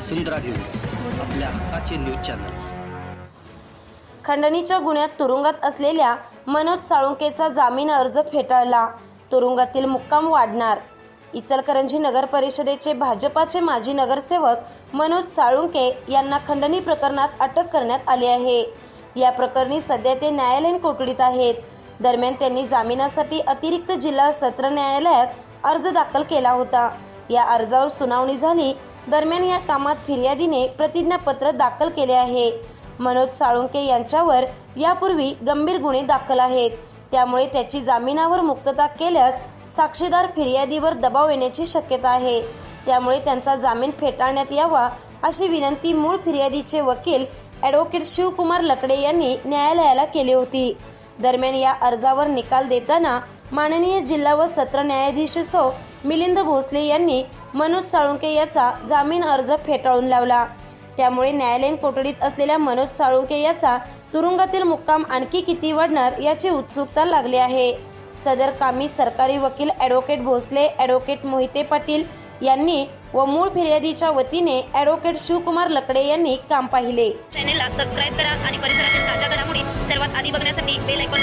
वसुंधरा news आपल्या हक्काचे news channel. खंडणीच्या गुन्ह्यात तुरुंगात असलेल्या मनोज साळुंकेचा जामीन अर्ज फेटाळला. तुरुंगातील मुक्काम वाढणार. इचलकरंजी नगर परिषदेचे भाजपाचे माजी नगरसेवक मनोज साळुंके यांना खंडणी प्रकरणात अटक करण्यात आली आहे. या प्रकरणी सध्या ते न्यायालयीन कोठडीत आहेत. दरम्यान त्यांनी जामिनासाठी अतिरिक्त जिल्हा सत्र न्यायालयात अर्ज दाखल केला होता. या अर्जावर सुनावणी झाली दरम्यान या कामात फिर्यादीने प्रतिज्ञापत्र दाखल केले आहे. मनोज साळुंके यांच्यावर यापूर्वी गंभीर गुन्हे दाखल आहेत. त्यामुळे त्याची जामिनावर मुक्तता केल्यास साक्षीदार फिर्यादीवर दबाव येण्याची शक्यता आहे. त्यामुळे त्यांचा जामीन फेटाळण्यात यावा अशी विनंती मूळ फिर्यादीचे वकील ॲडव्होकेट शिवकुमार लकडे यांनी न्यायालयाला केली होती. दरम्यान या अर्जावर निकाल देताना माननीय जिल्हा व सत्र न्यायाधीश सौ मिलिंद भोसले यांनी मनोज साळुंके याचा जामीन अर्ज फेटाळून लावला. त्यामुळे न्यायालयीन कोठडीत असलेल्या मनोज साळुंके याचा तुरुंगातील मुक्काम आणखी किती वाढणार याची उत्सुकता लागली आहे. सदर कामी सरकारी वकील ॲडव्होकेट भोसले ॲडव्होकेट मोहिते पाटील यांनी व मूळ फिर्यादीच्या वतीने ॲडव्होकेट शिवकुमार लकडे यांनी काम पाहिले. चॅनेलला सबस्क्राईब करा आणि परिसरातील ताज्या Lại